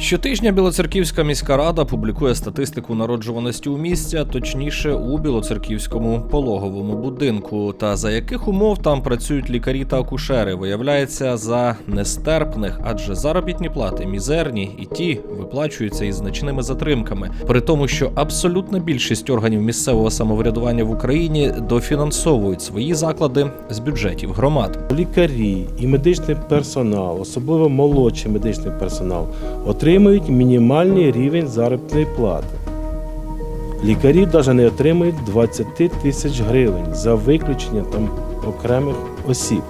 Щотижня Білоцерківська міська рада публікує статистику народжуваності у місті, а точніше у Білоцерківському пологовому будинку. Та за яких умов там працюють лікарі та акушери, виявляється за нестерпних, адже заробітні плати мізерні, і ті виплачуються із значними затримками. При тому, що абсолютна більшість органів місцевого самоврядування в Україні дофінансовують свої заклади з бюджетів громад. Лікарі і медичний персонал, особливо молодший медичний персонал, отримують мінімальний рівень заробітної плати. Лікарі навіть не отримують 20 тисяч гривень за виключення там окремих осіб.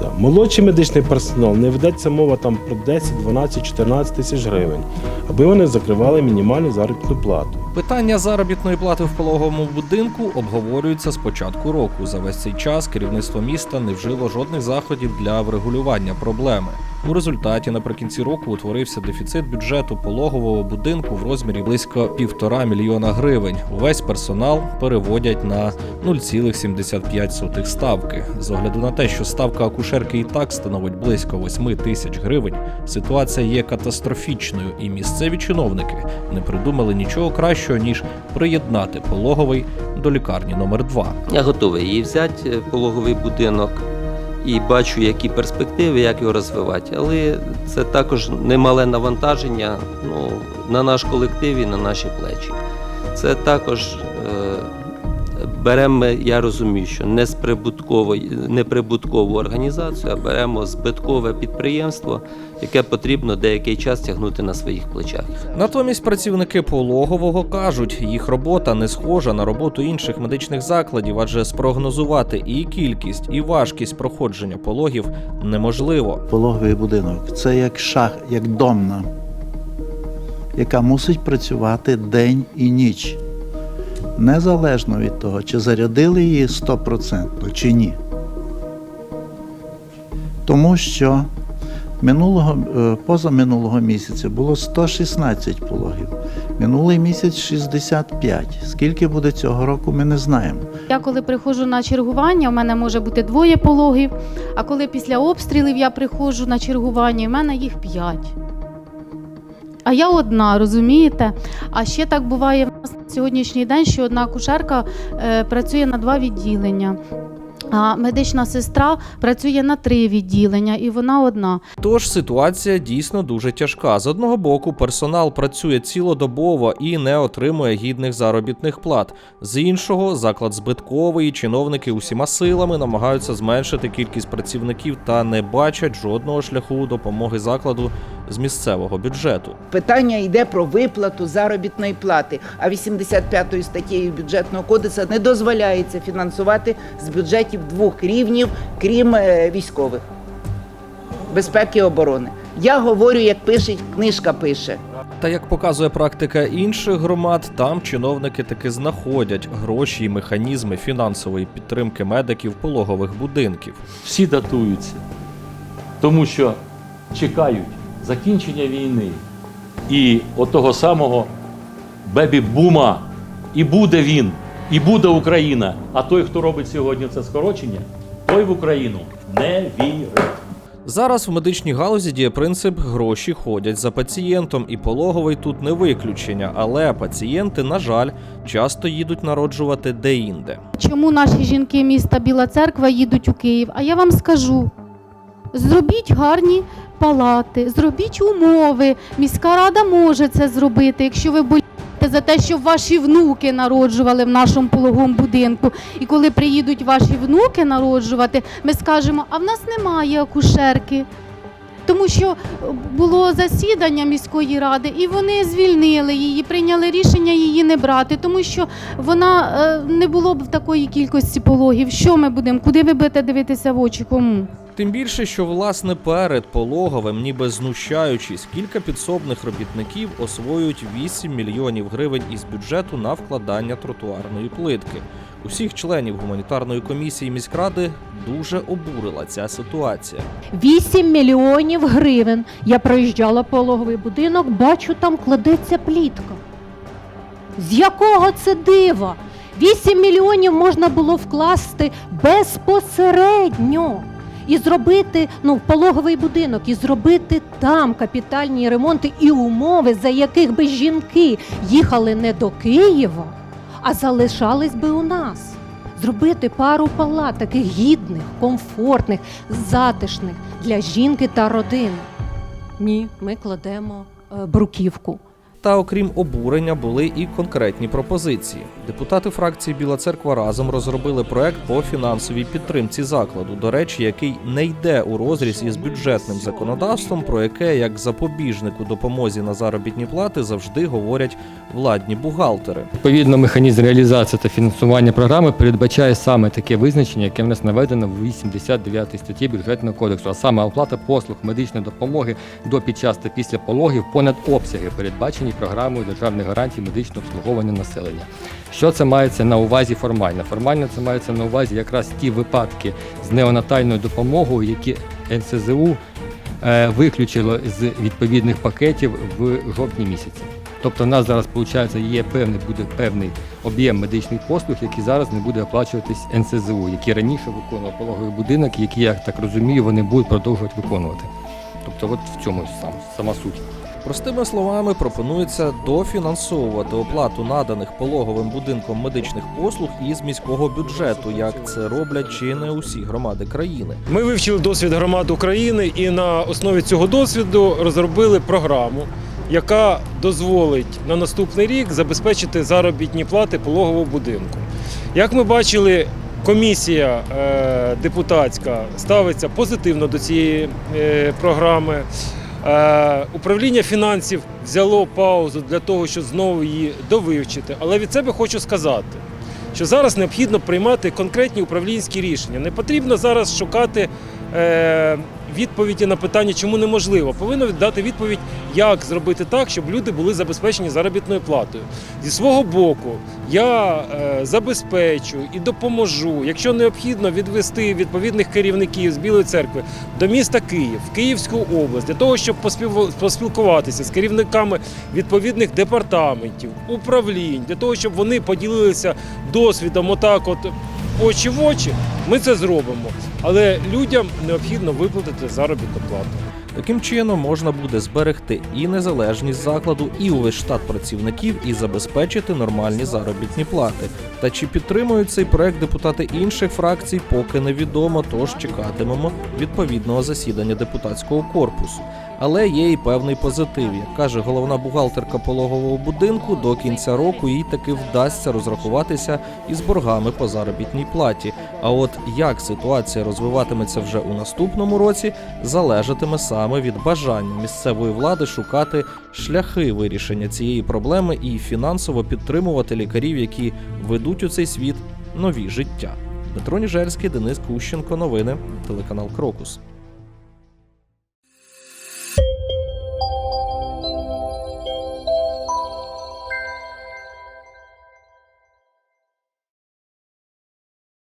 Да. Молодший медичний персонал не ведеться мова там про 10, 12, 14 тисяч гривень, аби вони закривали мінімальну заробітну плату. Питання заробітної плати в пологовому будинку обговорюється з початку року. За весь цей час керівництво міста не вжило жодних заходів для врегулювання проблеми. У результаті наприкінці року утворився дефіцит бюджету пологового будинку в розмірі близько півтора мільйона гривень. Увесь персонал переводять на 0,75 ставки. З огляду на те, що ставка акушерки і так становить близько 8 тисяч гривень, ситуація є катастрофічною, і місцеві чиновники не придумали нічого кращого ніж приєднати пологовий до лікарні номер 2 Я готовий її взяти, е, пологовий будинок, і бачу, які перспективи, як його розвивати. Але це також немале навантаження ну, на наш колектив і на наші плечі. Це також е, беремо, я розумію, що не з прибуткової, не прибуткову організацію, а беремо збиткове підприємство, яке потрібно деякий час тягнути на своїх плечах. Натомість працівники пологового кажуть, їх робота не схожа на роботу інших медичних закладів, адже спрогнозувати і кількість, і важкість проходження пологів неможливо. Пологовий будинок це як шах, як домна, яка мусить працювати день і ніч. Незалежно від того, чи зарядили її 100% чи ні. Тому що минулого, е, позаминулого місяця було 116 пологів, минулий місяць 65. Скільки буде цього року, ми не знаємо. Я коли приходжу на чергування, у мене може бути двоє пологів, а коли після обстрілів я приходжу на чергування, у мене їх п'ять. А я одна, розумієте? А ще так буває сьогоднішній день, що одна акушерка е, працює на два відділення. А медична сестра працює на три відділення, і вона одна. Тож ситуація дійсно дуже тяжка. З одного боку, персонал працює цілодобово і не отримує гідних заробітних плат. З іншого, заклад збитковий, чиновники усіма силами намагаються зменшити кількість працівників та не бачать жодного шляху допомоги закладу з місцевого бюджету. Питання йде про виплату заробітної плати. А 85 статтею бюджетного кодексу не дозволяється фінансувати з бюджетів двох рівнів, крім е, військових безпеки і оборони. Я говорю, як пише книжка пише. Та як показує практика інших громад, там чиновники таки знаходять гроші і механізми фінансової підтримки медиків пологових будинків. всі датуються, тому що чекають закінчення війни і отого самого бебі-бума. І буде він, і буде Україна. А той, хто робить сьогодні це скорочення, той в Україну не вірить. Зараз в медичній галузі діє принцип гроші ходять за пацієнтом, і пологовий тут не виключення. Але пацієнти, на жаль, часто їдуть народжувати деінде. Чому наші жінки міста Біла Церква їдуть у Київ? А я вам скажу: зробіть гарні палати, зробіть умови. Міська рада може це зробити, якщо ви боїте за те, щоб ваші внуки народжували в нашому пологовому будинку. І коли приїдуть ваші внуки народжувати, ми скажемо, а в нас немає акушерки. Тому що е, було засідання міської ради, і вони звільнили її, прийняли рішення її не брати, тому що вона е, не було б в такої кількості пологів. Що ми будемо? Куди ви будете дивитися в очі? Кому? Тим більше, що власне перед пологовим, ніби знущаючись, кілька підсобних робітників освоюють 8 мільйонів гривень із бюджету на вкладання тротуарної плитки. Усіх членів гуманітарної комісії міськради дуже обурила ця ситуація. 8 мільйонів гривень. Я проїжджала пологовий будинок, бачу, там кладеться плітка. З якого це дива? 8 мільйонів можна було вкласти безпосередньо. і зробити ну, пологовий будинок, і зробити там капітальні ремонти і умови, за яких би жінки їхали не до Києва, а залишались би у нас. Зробити пару палат таких гідних, комфортних, затишних для жінки та родини. Ні, ми кладемо е, бруківку. Та окрім обурення були і конкретні пропозиції. Депутати фракції Біла Церква разом розробили проект по фінансовій підтримці закладу, до речі, який не йде у розріз із бюджетним законодавством, про яке як запобіжнику допомозі на заробітні плати завжди говорять владні бухгалтери. Відповідно, механізм реалізації та фінансування програми передбачає саме таке визначення, яке в нас наведено в 89 статті бюджетного кодексу, а саме оплата послуг медичної допомоги до під час та після пологів понад обсяги, передбачені програмою державних гарантій медичного обслуговування населення. Що це мається на увазі формально? Формально це мається на увазі якраз ті випадки з неонатальною допомогою, які НСЗУ е, виключило з відповідних пакетів в жовтні місяці. Тобто, у нас зараз виходить, є певний буде певний об'єм медичних послуг, який зараз не буде оплачуватись НСЗУ, які раніше виконував пологовий будинок, які, я так розумію, вони будуть продовжувати виконувати. Тобто, от в цьому сам сама суть. Простими словами, пропонується дофінансовувати оплату наданих пологовим будинком медичних послуг із міського бюджету, як це роблять чи не усі громади країни. Ми вивчили досвід громад України і на основі цього досвіду розробили програму, яка дозволить на наступний рік забезпечити заробітні плати пологового будинку. Як ми бачили, комісія е, депутатська ставиться позитивно до цієї е, програми. Е, Управління фінансів взяло паузу для того, щоб знову її довивчити. Але від себе хочу сказати, що зараз необхідно приймати конкретні управлінські рішення. Не потрібно зараз шукати відповіді на питання, чому неможливо. Повинно дати відповідь, як зробити так, щоб люди були забезпечені заробітною платою. Зі свого боку, я е, забезпечу і допоможу, якщо необхідно, відвести відповідних керівників з Білої церкви до міста Київ, в Київську область, для того, щоб поспілкуватися з керівниками відповідних департаментів, управлінь, для того, щоб вони поділилися досвідом, отак, от очі в очі, ми це зробимо. Але людям необхідно виплатити заробітну плату. Таким чином можна буде зберегти і незалежність закладу, і увесь штат працівників, і забезпечити нормальні заробітні плати. Та чи підтримують цей проект депутати інших фракцій, поки невідомо, тож чекатимемо відповідного засідання депутатського корпусу. Але є і певний позитив. Як каже головна бухгалтерка пологового будинку, до кінця року їй таки вдасться розрахуватися із боргами по заробітній платі. А от як ситуація розвиватиметься вже у наступному році, залежатиме саме від бажання місцевої влади шукати шляхи вирішення цієї проблеми і фінансово підтримувати лікарів, які ведуть у цей світ нові життя. Дмитро Ніжерський, Денис Кущенко. Новини, телеканал Крокус.